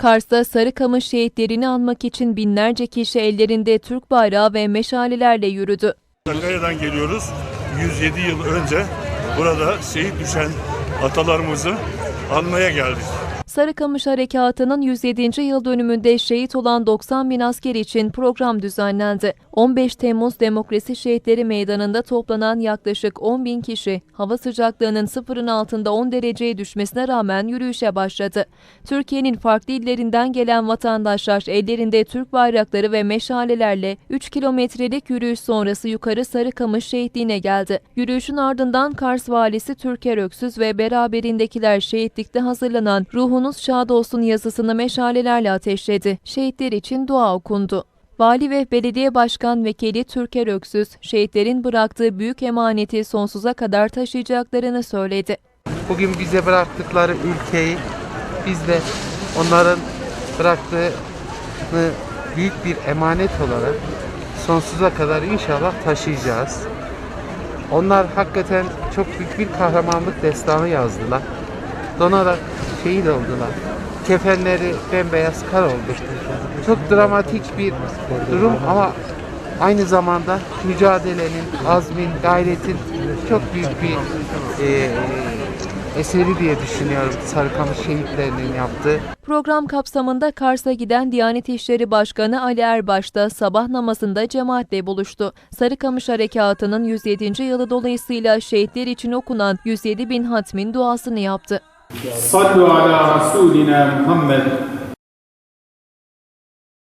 Kars'ta Sarıkamış şehitlerini anmak için binlerce kişi ellerinde Türk bayrağı ve meşalelerle yürüdü. Sakarya'dan geliyoruz. 107 yıl önce burada şehit düşen atalarımızı anmaya geldik. Sarıkamış Harekatı'nın 107. yıl dönümünde şehit olan 90 bin asker için program düzenlendi. 15 Temmuz Demokrasi Şehitleri Meydanı'nda toplanan yaklaşık 10 bin kişi hava sıcaklığının sıfırın altında 10 dereceye düşmesine rağmen yürüyüşe başladı. Türkiye'nin farklı illerinden gelen vatandaşlar ellerinde Türk bayrakları ve meşalelerle 3 kilometrelik yürüyüş sonrası yukarı Sarıkamış şehitliğine geldi. Yürüyüşün ardından Kars valisi Türker Öksüz ve beraberindekiler şehitlikte hazırlanan Ruhunuz şad yazısını meşalelerle ateşledi. Şehitler için dua okundu. Vali ve belediye başkan vekili Türker Öksüz, şehitlerin bıraktığı büyük emaneti sonsuza kadar taşıyacaklarını söyledi. Bugün bize bıraktıkları ülkeyi biz de onların bıraktığını büyük bir emanet olarak sonsuza kadar inşallah taşıyacağız. Onlar hakikaten çok büyük bir kahramanlık destanı yazdılar. Donarak şehit oldular. Kefenleri bembeyaz kar oldu. Çok dramatik bir durum ama aynı zamanda mücadelenin, azmin, gayretin çok büyük bir e, eseri diye düşünüyorum Sarıkamış şehitlerinin yaptığı. Program kapsamında Kars'a giden Diyanet İşleri Başkanı Ali Erbaş da sabah namazında cemaatle buluştu. Sarıkamış Harekatı'nın 107. yılı dolayısıyla şehitler için okunan 107 bin hatmin duasını yaptı. Sallu ala Resulina Muhammed.